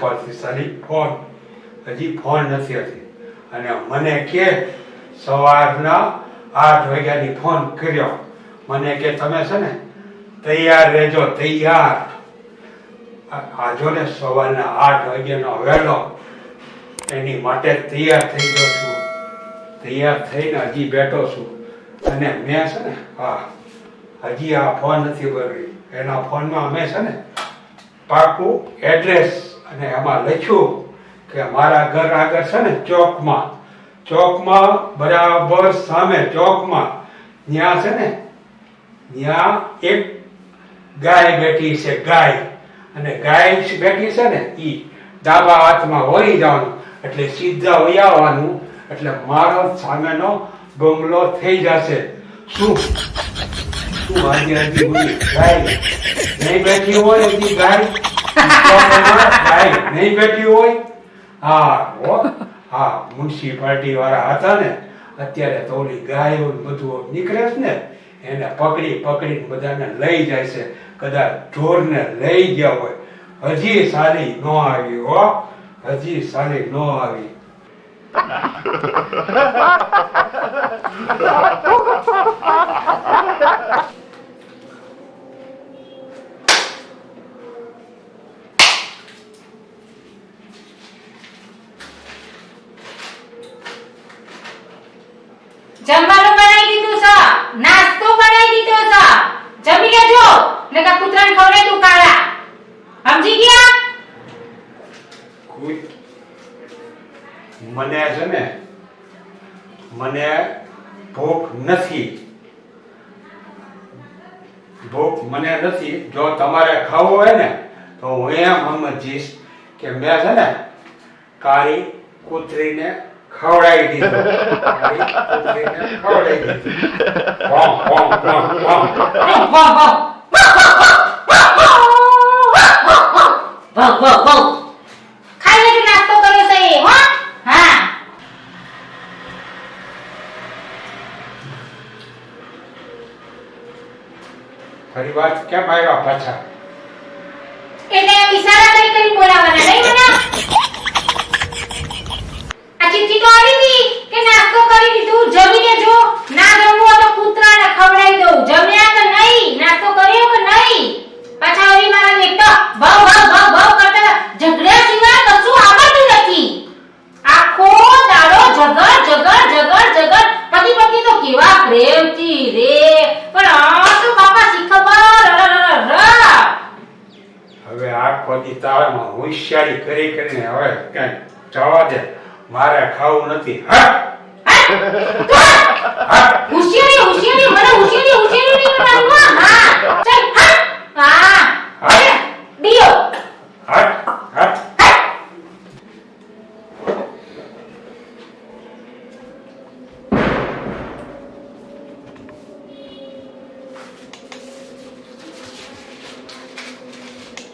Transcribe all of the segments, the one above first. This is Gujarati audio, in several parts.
હજી નથી ફોન. હજી ફોન નથી હતી. અને મને કે સવારના આઠ વાગ્યાની ફોન કર્યો. મને કે તમે છે ને તૈયાર રહેજો, તૈયાર. આ આ ને સવારના આઠ વાગ્યાનો વહેલો એની માટે તૈયાર થઈ ગયો છું. તૈયાર થઈને હજી બેઠો છું. અને મેં છે ને, હા, હજી આ ફોન નથી ભરી એના ફોનમાં અમે છે ને પાકું એડ્રેસ અને એમાં લખ્યું કે મારા ઘર આગળ છે ને ચોકમાં ચોકમાં બરાબર સામે, ચોકમાં ત્યાં છે ને ત્યાં એક ગાય બેઠી છે, ગાય. અને ગાય બેઠી છે ને, ઈ ડાબા હાથમાં વળી જવાનું, એટલે સીધા વહી આવવાનું, એટલે મારો સામેનો બંગલો થઈ જશે. શું? શું આજે હજી ગાય નહીં બેઠી હોય ગાય ગાય? નહીં બેઠી હોય હા હો મ્યુનિસિપાલિટી વાળા હતા ને અત્યારે તો ઓલી ગાયો બધું નીકળે છે ને એને પકડી પકડીને બધાને લઈ જાય છે કદાચ ઢોરને લઈ ગયા હોય હજી સારી ન આવી હો. હજી સારી ન આવી જમવાનું બનાવી દીધું છે. નાસ્તો બનાવી દીધો છે. જમી લેજો. કા કૂતરાને ખવડાવી દઉં કાળા. સમજી ગયા? મને છે ને, મને ભૂખ નથી. ભૂખ મને નથી. જો તમારે ખાવું હોય ને, તો હું એમ સમજીશ કે મેં છે ને, કાળી કૂતરીને ખવડાવી દીધું ખવડાવી દીધું ખાઈ નાસ્તો વાત કેમ આવ્યા પાછા એટલે એમ ઈશારા કરી કરી બોલાવાના નહીં મને આ ચિઠ્ઠી તો આવી હતી કે નાસ્તો કરી દીધું જમી લેજો ના જમવું હોય તો કૂતરાને ખવડાવી દઉં જમ્યા કે નહીં નાસ્તો કર્યો કે નહીં પાછા ઓલી મારા એક તો ભાવ ભાવ ભાવ ભાવ કરતા ઝઘડ્યા સિવાય કશું આવડતું નથી આખો દાડો ઝઘડ ઝઘડ ઝઘડ ઝઘડ પતિ પત્ની તો કેવા પ્રેમથી રે પણ આ તો બાપા શી ખબર ર, ર, ર, ર. હવે આખો દી તાળામાં હોશિયારી કરી કરીને હવે કઈ જવા દે. મારે ખાવું નથી. હા? હોશિયારી હોશિયારી મને હોશિયારી હોશિયારી નહીં કરવાની હો. હા ચાલ હા હા હા. દિયો હટ હટ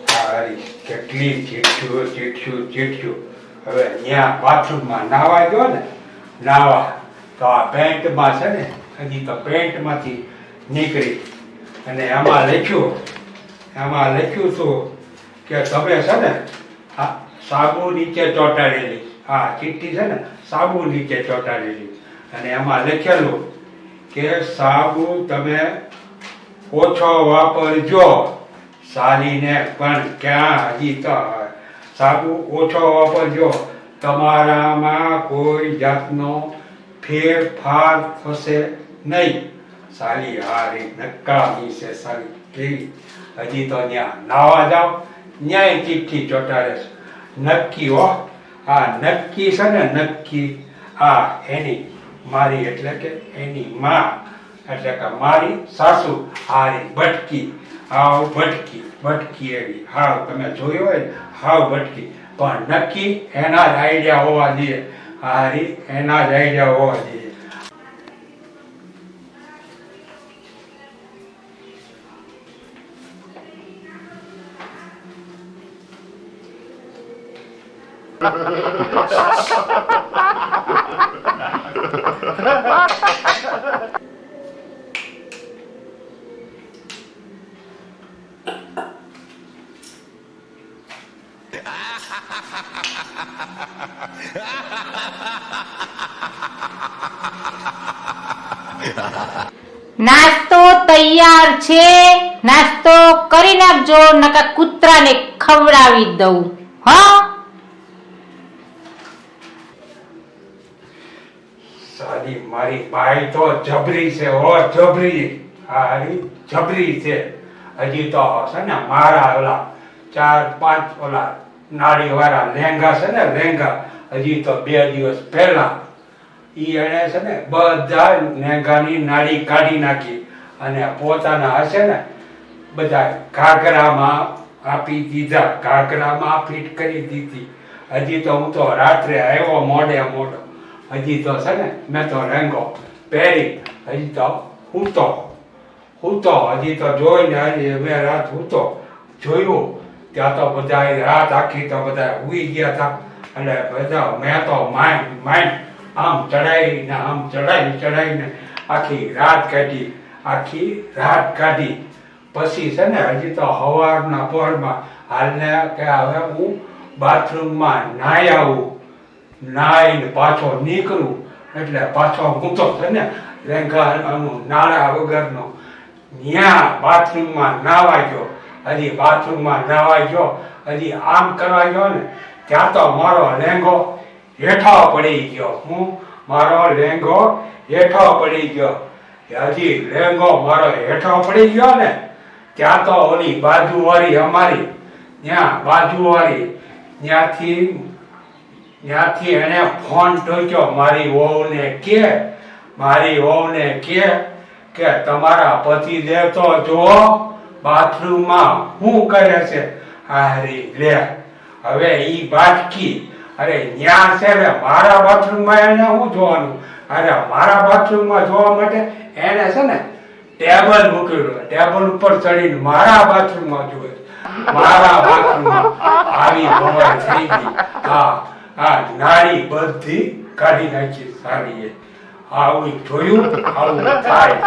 હારી કેટલી ચીઠ્યું ચીઠ્યું ચીઠ્યું હવે અહીંયા બાથરૂમમાં નાવા ગયો ને, નાવા. તો આ પેન્ટમાં છે ને, હજી તો પેન્ટમાંથી નીકળી. અને એમાં લખ્યું એમાં લખ્યું હતું કે તમે છે ને સાબુ નીચે ચોંટાડેલી. હા, ચીઠ્ઠી છે ને, સાબુ નીચે ચોંટાડેલી. અને એમાં લખેલું કે સાબુ તમે ઓછો વાપરજો. સાલીને પણ ક્યાં હજી તો સાબુ ઓછો વાપરજો. તમારામાં કોઈ જાતનો ફેરફાર થશે નહીં. સાલી હારી નકામી છે સાલી. કેવી? હજી તો ત્યાં નાવા જાઓ. ન્યાય ચીઠ્ઠી ચોટાડે નક્કી હો. આ નક્કી છે ને નક્કી. આ એની મારી એટલે કે એની માં. એટલે કે મારી સાસુ. હારી બટકી હાવ ભટકી ભટકી એવી. હાવ તમે જોયું હોય ને, હાવ ભટકી. પણ નક્કી એના જ આઈડિયા હોવા જોઈએ. હારી એના જ આઈડિયા હોવા જોઈએ. નાસ્તો તૈયાર છે. નાસ્તો કરી નાખજો નકા કૂતરાને ખવડાવી દઉં. હા? સાદી મારી બાઈ તો જબરી છે ઓ જબરી. હારી જબરી છે. હજી તો છે ને મારા ઓલા ચાર પાંચ ઓલા નાળી વાળા લેંગા છે ને, લેંગા, હજી તો બે દિવસ પહેલા ઈ એણે છે ને બધા લેંગાની નાળી કાઢી નાખી અને પોતાના હશે ને બધા ઘાઘરામાં આપી દીધા, ઘાઘરામાં ફિટ કરી દીધી. હજી તો હું તો રાત્રે આવ્યો મોડે મોડો હજી તો છે ને મેં તો રેંગો પહેરી, હજી તો હૂતો હૂતો, હજી તો જોઈને હજી મેં રાત હૂતો જોયું. ત્યાં તો બધા રાત આખી તો બધા ઉઈ ગયા હતા અને બધા મેં તો માઇન્ડ માઇન્ડ આમ ચડાવીને આમ ચડાવી ચડાવીને આખી રાત કાઢી, આખી રાત કાઢી. પછી છે ને હજી તો સવારના પહોરમાં હાલને કે હવે હું બાથરૂમમાં નાહી આવું, નાહીને પાછો નીકળું. એટલે પાછો હું તો છે ને લેંઘાનું નાળા વગરનો ન્યા બાથરૂમમાં નાવા ગયો. હજી બાથરૂમમાં નાવા ગયો, હજી આમ કરવા ગયો ને, ત્યાં તો મારો લેંગો હેઠો પડી ગયો. હું મારો લેંગો હેઠો પડી ગયો. હજી લેંગો મારો હેઠો પડી ગયો ને, ત્યાં તો ઓલી બાજુવાળી અમારી, ત્યાં બાજુવાળી, ત્યાંથી ત્યાંથી એને ફોન ટોક્યો, મારી વહુને કે, મારી વહુને કે કે તમારા પતિદેવ તો જો બાથરૂમમાં હું કરે છે? હારી લે, હવે ઈ બાટકી. અરે ન્યા છે ને, મારા બાથરૂમમાં એને હું જોવાનું? અરે મારા બાથરૂમમાં જોવા માટે એને છે ને, ટેબલ મૂકેલું ટેબલ ઉપર ચડીને મારા બાથરૂમમાં જોવે મારા બાથરૂમમાં આવી ભવાઈ થઈ ગઈ. હા હા નાળી બધી કાઢી નાખી સારી આવું જોયું, આવું થાય.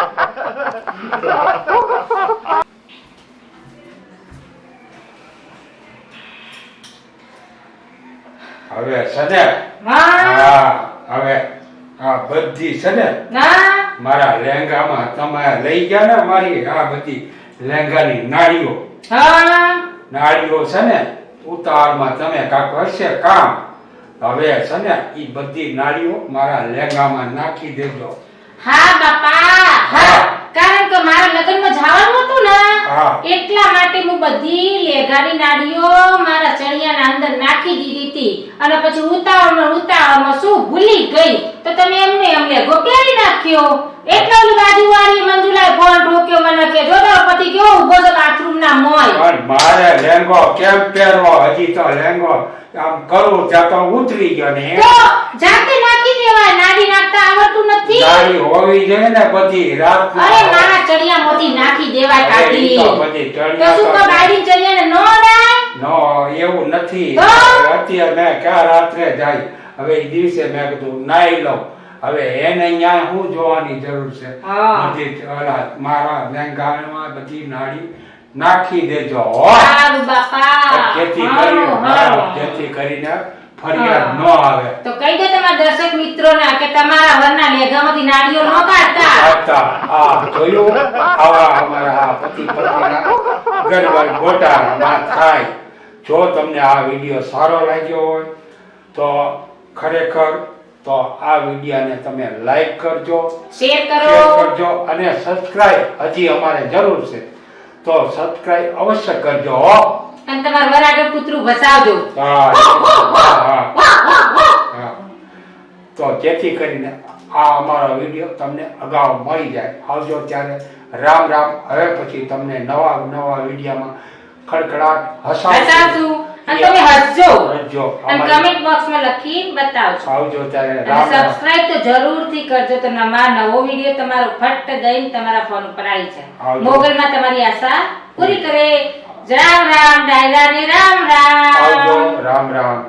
હવે ને? હા હવે આ બધી છે ને ના! મારા લેંગામાં તમે લઈ ગયા ને મારી આ બધી લેંગાની નાળીઓ. નાળીઓ છે ને ઉતારમાં તમે કાંક હશે કામ. હવે છે ને એ બધી નાળીઓ મારા લેંગામાં નાખી દેજો. હા બાપા! હા મારા લગ્નમાં જવાનું હતું ને? એટલા માટે હું બધી લેઘાની નાડીઓ મારા ચણિયાના અંદર નાખી દીધી હતી. અને પછી ઉતાવળમાં ઉતાવળમાં શું ભૂલી ગઈ? તો તમે એમને એમ લેઘો પહેરી નાખ્યો. એટલે બાજુ બાજુવાળી મંજુલાએ ફોન ઠોક્યો મને કે જો તારો પતિ કેવો ઊભો છે બાથરૂમના મોય પણ મારે લેંગો કેમ પહેરવો? હજી તો લેંગો આમ કરું ત્યાં તો ઉતરી ગયો ને. તો જાતે નાખી દેવાય નાડી નાખતા આવડતું નથી. નાડી હોવી જોઈએ ને બધી રાત અરે મારા ચણિયામાંથી નાખી દેવાય કાઢી. તો બધી તો શું તો બાયડી ચણિયાને નો દાય નો એવું નથી. અત્યારે મેં ક્યાં રાત્રે જાય? હવે એ દિવસે મેં કીધું નાઈ લઉં હવે એને અહીંયા શું જોવાની જરૂર છે? બધી મારા લેંગાણમાં બધી નાડી નાખી દેજો. સારું બાપા. જેથી કરીને જેથી કરીને ફરિયાદ ન આવે. તો કહી દે તમારા દર્શક મિત્રોને કે તમારા વરના લેઘામાંથી નાળીઓ ન કાઢતા હતા આ જોયું? આવા અમારા પતિ પત્નીના ગરબડ ગોટાળામાં થાય. જો તમને આ વીડિયો સારો લાગ્યો હોય તો ખરેખર તો આ વિડિયાને તમે લાઈક કરજો શેર કરો. કરજો અને સબસ્ક્રાઇબ હજી અમારે જરૂર છે. તો સબસ્ક્રાઇબ અવશ્ય કરજો અને તમારું વર કૂતરું. હા. તો જેથી કરીને આ અમારો વીડિયો તમને અગાઉ મળી જાય. આવજો ત્યારે. રામ રામ. હવે પછી તમને નવા નવા વિડીયામાં ખડખડાટ હસાવશું. અને તમે હસજો હસજો. અને કમેન્ટ કમેન્ટ બોક્સમાં લખી બતાવજો. આવજો ત્યારે અને રામ સબસ્ક્રાઇબ તો જરૂરથી કરજો. તો નવા નવો વીડિયો તમારો ફટ દઈને તમારા ફોન ઉપર આવી જાય. મોગલમાં તમારી આશા પૂરી કરે. રામ રામ ડાયરા ને રામ. રામ આવજો રામ. રામ。